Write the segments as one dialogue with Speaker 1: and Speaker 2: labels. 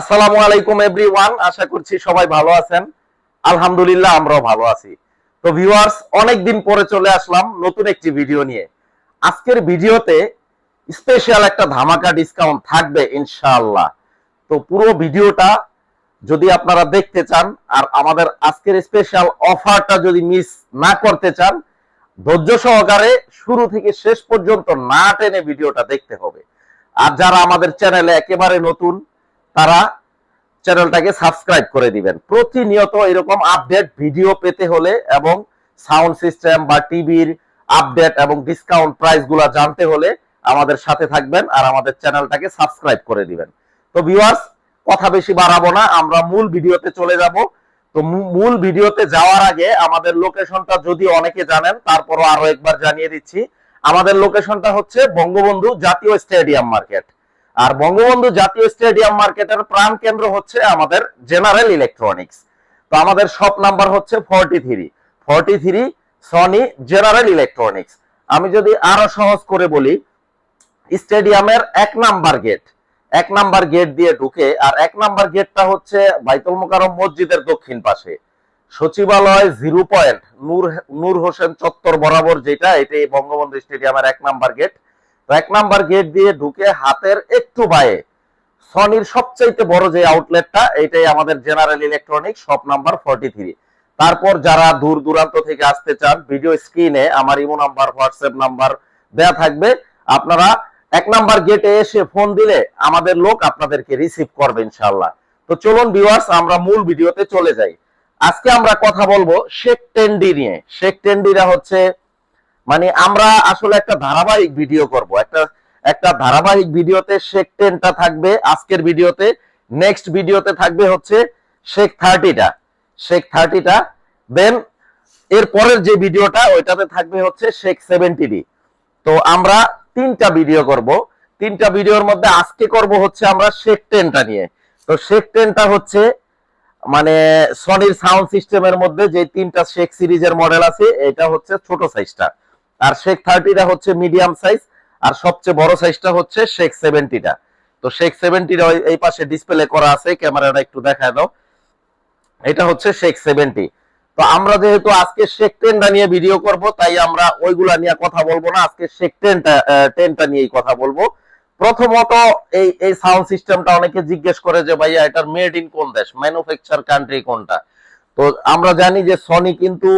Speaker 1: আসসালামু আলাইকুম এভরিওয়ান, আশা করছি সবাই ভালো আছেন। আলহামদুলিল্লাহ, আমরাও ভালো আছি। তো ভিউয়ার্স, অনেকদিন পরে চলে আসলাম নতুন একটি ভিডিও নিয়ে। আজকের ভিডিওতে স্পেশাল একটা ধামাকা ডিসকাউন্ট থাকবে, ইনশাআল্লাহ। তো পুরো ভিডিওটা যদি আপনারা দেখতে চান, আর আমাদের আজকের স্পেশাল অফারটা যদি মিস না করতে চান, ধৈর্য সহকারে শুরু থেকে শেষ পর্যন্ত না টেনে ভিডিওটা দেখতে হবে। আর যারা আমাদের চ্যানেলে একেবারে নতুন তারা চ্যানেলটাকে সাবস্ক্রাইব করে দিবেন। প্রতিনিয়ত এরকম আপডেট ভিডিও পেতে হলে এবং সাউন্ড সিস্টেম বা টিভির আপডেট এবং ডিসকাউন্ট প্রাইসগুলো জানতে হলে আমাদের সাথে থাকবেন আর আমাদের চ্যানেলটাকে সাবস্ক্রাইব করে দিবেন। তো ভিউয়ার্স কথা বেশি বাড়াবো না, আমরা মূল ভিডিওতে চলে যাব। তো মূল ভিডিওতে যাওয়ার আগে আমাদের লোকেশনটা যদি অনেকে জানেন, তারপরও আরও একবার জানিয়ে দিচ্ছি। আমাদের লোকেশনটা হচ্ছে বঙ্গবন্ধু জাতীয় স্টেডিয়াম মার্কেট। আর বঙ্গবন্ধু জাতীয় স্টেডিয়াম মার্কেটের প্রাণ কেন্দ্র হচ্ছে আমাদের জেনারেল ইলেকট্রনিক্স। তো আমাদের শপ নাম্বার হচ্ছে forty three. Forty three Sony general electronics. আমি যদি আরও সহজ করে বলি, স্টেডিয়ামের এক নাম্বার গেট, এক নাম্বার গেট দিয়ে ঢুকে, আর এক নাম্বার গেটটা হচ্ছে বাইতুল মোকারম মসজিদের দক্ষিণ পাশে। সচিবালয় জিরো পয়েন্ট, নূর নূর হোসেন চত্বর বরাবর যেটা, এটাই বঙ্গবন্ধু স্টেডিয়ামের এক নাম্বার গেট। এক নাম্বার গেট দিয়ে ঢুকে হাতের একটু বায়ে। সনির সবচাইতে বড় যে আউটলেটটা, এটাই আমাদের general electronic shop number forty three তারপর যারা দূর দূরান্ত থেকে আসতে চান, ভিডিও স্ক্রিনে আমার ইমো নাম্বার, হোয়াটসঅ্যাপ নাম্বার দেয়া থাকবে। আপনারা এক নাম্বার গেটে এসে ফোন দিলে আমাদের লোক আপনাদেরকে রিসিভ করবে ইনশাআল্লাহ। তো চলুন ভিউয়ার্স আমরা মূল ভিডিওতে চলে যাই। আজকে আমরা কথা বলব শেখ টেন্ডি নিয়ে। শেখ টেন্ডিরা হচ্ছে মানে আমরা আসলে একটা ধারাবাহিক ভিডিও করব। একটা একটা ধারাবাহিক ভিডিওতে শেখ টেনটা থাকবে, আজকের ভিডিওতে নেক্সট ভিডিওতে থাকবে হচ্ছে শেখ থার্টিটা শেখ থার্টিটা দেন এর পরের যে ভিডিওটা ওইটাতে থাকবে হচ্ছে শেখ সেভেন্টি তো আমরা তিনটা ভিডিও করব। তিনটা ভিডিওর মধ্যে আজকে করব হচ্ছে আমরা শেখ টেনটা নিয়ে। তো শেখ টেনটা হচ্ছে মানে সনির সাউন্ড সিস্টেমের মধ্যে যে তিনটা শেখ সিরিজের মডেল আছে, এটা হচ্ছে ছোট সাইজটা আর শেখ থার্টিটা হচ্ছে মিডিয়াম সাইজ, আর সবচেয়ে বড় সাইজটা হচ্ছে শেখ সেভেন্টিটা। তো শেখ সেভেন্টিটা এই পাশে ডিসপ্লে করা আছে, ক্যামেরাটা একটু দেখায় দাও। এটা হচ্ছে শেখ সেভেন্টি। তো আমরা যেহেতু আজকে শেখ টেনটা নিয়ে ভিডিও করব, তাই আমরা ওইগুলা নিয়ে কথা বলব না। আজকে শেখ টেনটা টেনটা নিয়েই কথা বলব। প্রথমত এই এই সাউন্ড সিস্টেমটা অনেকে জিজ্ঞেস করে যে, ভাইয়া, এটার মেড ইন কোন দেশ? ম্যানুফ্যাকচার কান্ট্রি কোনটা? তো আমরা জানি যে সনি কিন্তু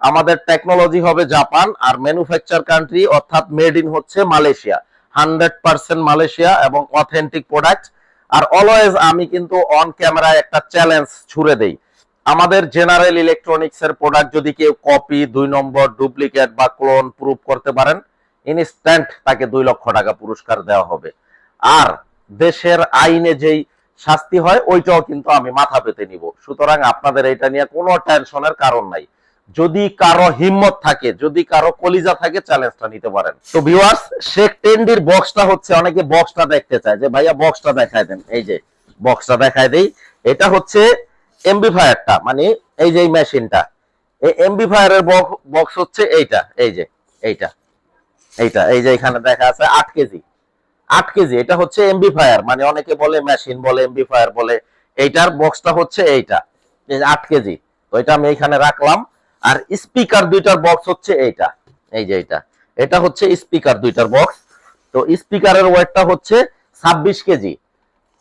Speaker 1: আমাদের টেকনোলজি হবে জাপান আর ম্যানুফ্যাকচার কান্ট্রি অর্থাৎ মেড ইন হচ্ছে মালয়েশিয়া। হান্ড্রেড পার্সেন্ট মালয়েশিয়া এবং অথেন্টিক প্রোডাক্ট আর অলওয়েজ আমি কিন্তু অন ক্যামেরায় একটা চ্যালেঞ্জ ছুড়ে দেই। আমাদের জেনারেল ইলেকট্রনিক্স এর প্রোডাক্ট যদি কেউ কপি দুই নম্বর ডুপ্লিকেট বা ক্লোন প্রুফ করতে পারেন ইনস্ট্যান্ট তাকে দুই লক্ষ টাকা পুরস্কার দেওয়া হবে। আর দেশের আইনে যেই শাস্তি হয়, ওইটাও কিন্তু আমি মাথা পেতে নিব। সুতরাং আপনাদের এটা নিয়ে কোনো টেনশনের কারণ নাই। যদি কারও হিম্মত থাকে, যদি কারও কলিজা থাকে চ্যালেঞ্জটা নিতে পারেন। তো ভিউয়ার্স শেখ টেন্ডির বক্সটা হচ্ছে, অনেকে বক্সটা দেখতে চায় যে, ভাইয়া বক্সটা দেখায় দেন। এই যে বক্সটা দেখায় দেই। এটা হচ্ছে এমবিফায়ারটা মানে এই যে মেশিনটা এই এমবিফায়ারের বক্স হচ্ছে এইটা, এই যে, এইটা এইটা, এই যে, এখানে দেখা আছে আট কেজি। আট কেজি, এটা হচ্ছে এমবিফায়ার মানে অনেকে বলে মেশিন বলে এমবিফায়ার বলে। এইটার বক্সটা হচ্ছে এইটা, এই আট কেজি। তো এটা আমি এখানে রাখলাম। আর স্পিকার দুইটার বক্স হচ্ছে এইটা। এই যে এইটা। এটা হচ্ছে স্পিকার দুইটার বক্স তো স্পিকারের ওয়েটটা হচ্ছে ছাব্বিশ কেজি।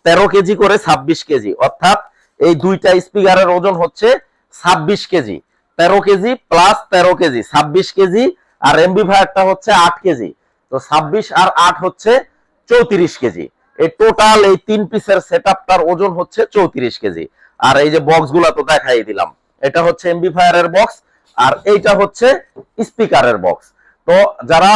Speaker 1: তেরো কেজি করে ছাব্বিশ কেজি। অর্থাৎ এই দুইটা স্পিকারের ওজন হচ্ছে ছাব্বিশ কেজি। তেরো কেজি প্লাস তেরো কেজি, ছাব্বিশ কেজি। আর এমবিফায়ারটা হচ্ছে আট কেজি। তো ছাব্বিশ আর আট হচ্ছে চৌত্রিশ কেজি। এই টোটাল এই তিন পিসের সেট ওজন হচ্ছে চৌত্রিশ কেজি। আর এই যে বক্সগুলা তো দেখাই দিলাম। এটা হচ্ছে এমবিফায়ারের বক্স আর এইটা হচ্ছে স্পিকারের বক্স তো যারা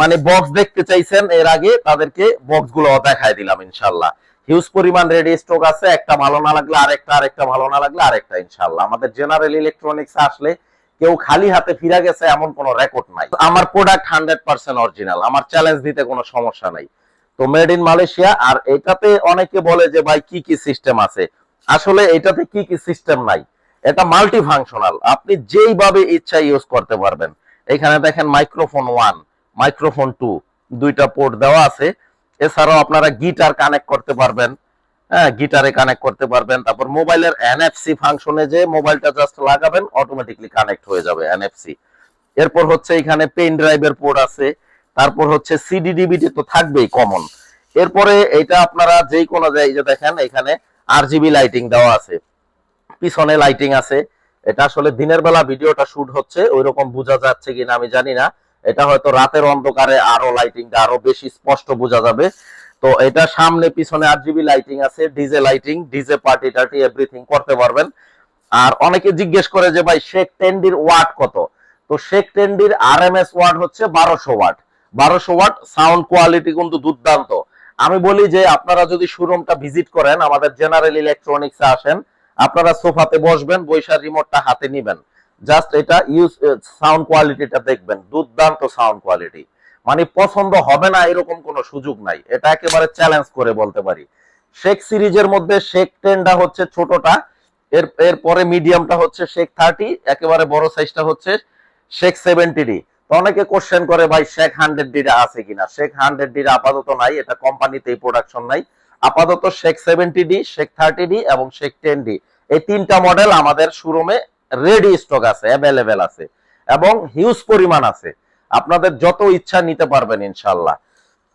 Speaker 1: মানে বক্স দেখতে চাইছেন এর আগে, তাদেরকে বক্সগুলো দেখাই দিলাম ইনশাল্লাহ। হিউজ পরিমাণ রেডি স্টক আছে, একটা ভালো না লাগলে আরেকটা আরেকটা ভালো না লাগলে আরেকটা ইনশাল্লাহ। আমাদের জেনারেল ইলেকট্রনিক্স আসলে কেউ খালি হাতে ফিরা গেছে, এমন কোনো রেকর্ড নাই। আমার প্রোডাক্ট হান্ড্রেড পার্সেন্ট অরিজিনাল আমার চ্যালেঞ্জ দিতে কোনো সমস্যা নাই। তো মেড ইন মালয়েশিয়া আর এটাতে অনেকে বলে যে, ভাই, কি কি সিস্টেম আছে? আসলে এটাতে কি কি সিস্টেম নাই? এটা মাল্টি ফাংশনাল আপনি যেইভাবে ইচ্ছা ইউজ করতে পারবেন। এখানে দেখেন মাইক্রোফোন ওয়ান মাইক্রোফোন টু দুইটা পোর্ট দেওয়া আছে। এছাড়াও আপনারা গিটার কানেক্ট করতে পারবেন। হ্যাঁ গিটারে কানেক্ট করতে পারবেন। তারপর মোবাইলের এনএফসি ফাংশনে যে মোবাইলটা জাস্ট লাগাবেন অটোমেটিকলি কানেক্ট হয়ে যাবে এনএফসি এরপর হচ্ছে এখানে পেন ড্রাইভের পোর্ট আছে। তারপর হচ্ছে সিডি ডিভিডি তো থাকবেই কমন এরপরে এটা আপনারা যেই কোনো যে দেখেন, এখানে আরজিবি লাইটিং দেওয়া আছে। পিছনে লাইটিং আছে। এটা আসলে দিনের বেলা ভিডিওটা শুট হচ্ছে ওই রকম বোঝা যাচ্ছে কিনা আমি জানি না। এটা হয়তো রাতের অন্ধকারে আরও লাইটিংটা আরও বেশি স্পষ্ট বোঝা যাবে। তো এটা সামনে পিছনে আরজিবি লাইটিং আছে, ডিজে লাইটিং ডিজে পার্টি টার্টি এভরিথিং করতে পারবেন। আর অনেকে জিজ্ঞেস করে যে ভাই, শেখ টেন্ডির ওয়াট কত? তো শেখ টেন্ডির আর এম এস ওয়াট হচ্ছে বারোশো ওয়াট বারোশো ওয়াট সাউন্ড কোয়ালিটি কিন্তু দুর্দান্ত। আমি বলি যে আপনারা যদি শোরুমটা ভিজিট করেন, আমাদের জেনারেল ইলেকট্রনিক্সে আসেন আপনারা সোফাতে বসবেন বৈশার রিমোটটা হাতে নিবেন। জাস্ট এটা ইউজ সাউন্ড কোয়ালিটিটা দেখবেন, দুর্দান্ত সাউন্ড কোয়ালিটি মানে পছন্দ হবে না, এরকম কোনো সুযোগ নাই। এটা একেবারে চ্যালেঞ্জ করে বলতে পারি। শেখ সিরিজের মধ্যে শেখ টেনটা হচ্ছে ছোটটা, এর, এরপরে মিডিয়ামটা হচ্ছে শেখ থার্টি একেবারে বড় সাইজটা হচ্ছে শেখ সেভেন্টি ডি অনেকে কোশ্চেন করে, ভাই শেখ হান্ড্রেড ডিটা আছে কিনা? শেখ হান্ড্রেড ডিটা আপাতত নাই, এটা কোম্পানিতে প্রোডাকশন নাই। আপাতত Sheikh seventy D Sheikh thirty D এবং শেখ টেন ডি এই তিনটা মডেল আমাদের শোরুমে রেডি স্টক আছে অ্যাভেলেবেল আছে এবং হিউজ পরিমাণ আছে। আপনাদের যত ইচ্ছা নিতে পারবেন ইনশাল্লাহ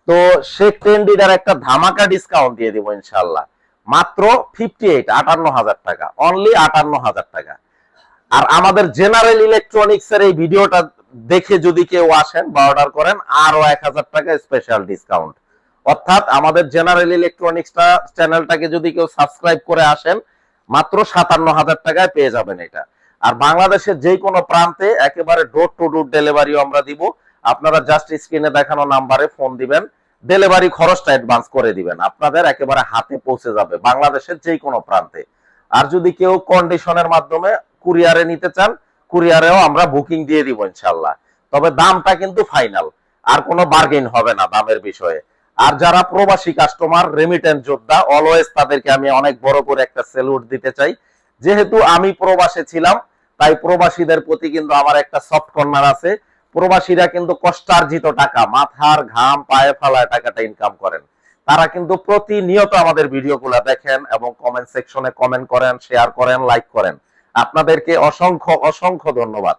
Speaker 1: তো শেখ টেন একটা ধামাকা ডিসকাউন্ট দিয়ে দিব ইনশাল্লাহ মাত্র ফিফটি এইট আটান্ন হাজার টাকা। অনলি আটান্ন হাজার টাকা। আর আমাদের জেনারেল ইলেকট্রনিক্স এর এই ভিডিওটা দেখে যদি কেউ আসেন বা অর্ডার করেন আরও এক হাজার টাকা স্পেশাল ডিসকাউন্ট অর্থাৎ আমাদের জেনারেল ইলেকট্রনিক্সটা চ্যানেলটাকে যদি কেউ সাবস্ক্রাইব করে আসেন মাত্র সাতান্ন হাজার টাকায় পেয়ে যাবেন এটা। আর বাংলাদেশের যে কোনো প্রান্তে একেবারে ডোর টু ডোর ডেলিভারিও আমরা দিব। আপনারা জাস্ট স্ক্রিনে দেখানো নাম্বারে ফোন দিবেন। ডেলিভারি খরচটা অ্যাডভান্স করে দিবেন। আপনাদের একেবারে হাতে পৌঁছে যাবে বাংলাদেশের যে কোনো প্রান্তে। আর যদি কেউ কন্ডিশনের মাধ্যমে কুরিয়ারে নিতে চান কুরিয়ারেও আমরা বুকিং দিয়ে দিব ইনশাল্লাহ তবে দামটা কিন্তু ফাইনাল আর কোনো বার্গেন হবে না দামের বিষয়ে। আর যারা প্রবাসী কাস্টমার রেমিটেন্স যোদ্ধা অলওয়েজ তাদেরকে আমি অনেক বড় করে একটা সেলুট দিতে চাই। যেহেতু আমি প্রবাসে ছিলাম, তাই প্রবাসীদের প্রতি কিন্তু আমার একটা সফট কর্নার আছে। প্রবাসীরা কিন্তু কষ্টার্জিত টাকা, মাথার ঘাম, পায়ে ফেলায় টাকাটা ইনকাম করেন। তারা কিন্তু প্রতিনিয়ত আমাদের ভিডিওগুলো দেখেন এবং কমেন্ট সেকশনে কমেন্ট করেন শেয়ার করেন লাইক করেন। আপনাদেরকে অসংখ্য অসংখ্য ধন্যবাদ।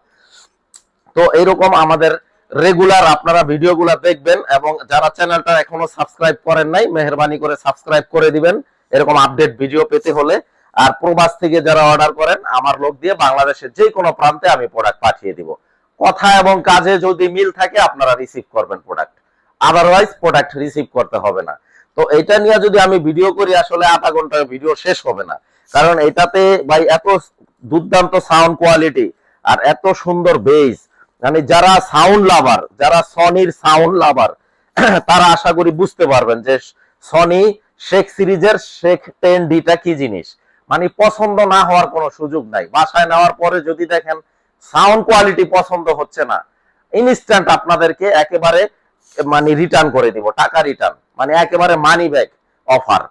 Speaker 1: তো এরকম আমাদের রেগুলার আপনারা ভিডিওগুলো দেখবেন এবং যারা চ্যানেলটা এখনও সাবস্ক্রাইব করেন নাই, মেহরবানি করে সাবস্ক্রাইব করে দিবেন। এরকম আপডেট ভিডিও পেতে হলে। আর প্রবাস থেকে যারা অর্ডার করেন, আমার লোক দিয়ে বাংলাদেশের যে কোনো প্রান্তে আমি প্রোডাক্ট পাঠিয়ে দিব। কথা এবং কাজে যদি মিল থাকে, আপনারা রিসিভ করবেন প্রোডাক্ট আদারওয়াইজ প্রোডাক্ট রিসিভ করতে হবে না। তো এটা নিয়ে যদি আমি ভিডিও করি, আসলে আধা ঘণ্টার ভিডিও শেষ হবে না। কারণ এটাতে ভাই এত দুর্দান্ত সাউন্ড কোয়ালিটি আর এত সুন্দর বেস মানে যারা সাউন্ড লাভার যারা সনির সাউন্ড লাভার তারা আশা করি বুঝতে পারবেন যে সনি, শেখ সিরিজের শেখ টেন ডিটা কি জিনিস? মানে পছন্দ না হওয়ার কোনো সুযোগ নাই। বাসায় নেওয়ার পরে যদি দেখেন সাউন্ড কোয়ালিটি পছন্দ হচ্ছে না ইনস্ট্যান্ট আপনাদেরকে একেবারে মানে রিটার্ন করে দিব, টাকা রিটার্ন মানে একেবারে মানি ব্যাক অফার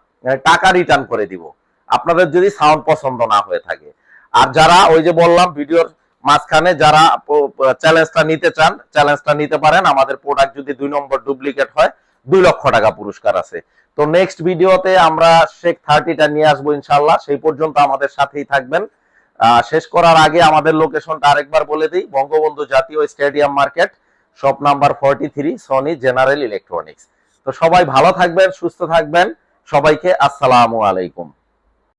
Speaker 1: টাকা রিটার্ন করে দিব। আপনাদের যদি সাউন্ড পছন্দ না হয়ে থাকে। আর যারা ওই যে বললাম ভিডিওর মাঝখানে যারা চ্যালেঞ্জটা নিতে চান চ্যালেঞ্জটা নিতে পারেন। আমাদের প্রোডাক্ট যদি দুই নম্বর ডুপ্লিকেট হয়, দুই লক্ষ টাকা পুরস্কার আছে। তো নেক্সট ভিডিওতে আমরা শেখ থার্টিটা নিয়ে আসব ইনশাল্লাহ সেই পর্যন্ত আমাদের সাথেই থাকবেন। শেষ করার আগে আমাদের লোকেশনটা আরেকবার বলে দিই। বঙ্গবন্ধু জাতীয় stadium market shop number forty three Sony general electronics তো সবাই ভালো থাকবেন, সুস্থ থাকবেন। সবাইকে আসসালামু আলাইকুম।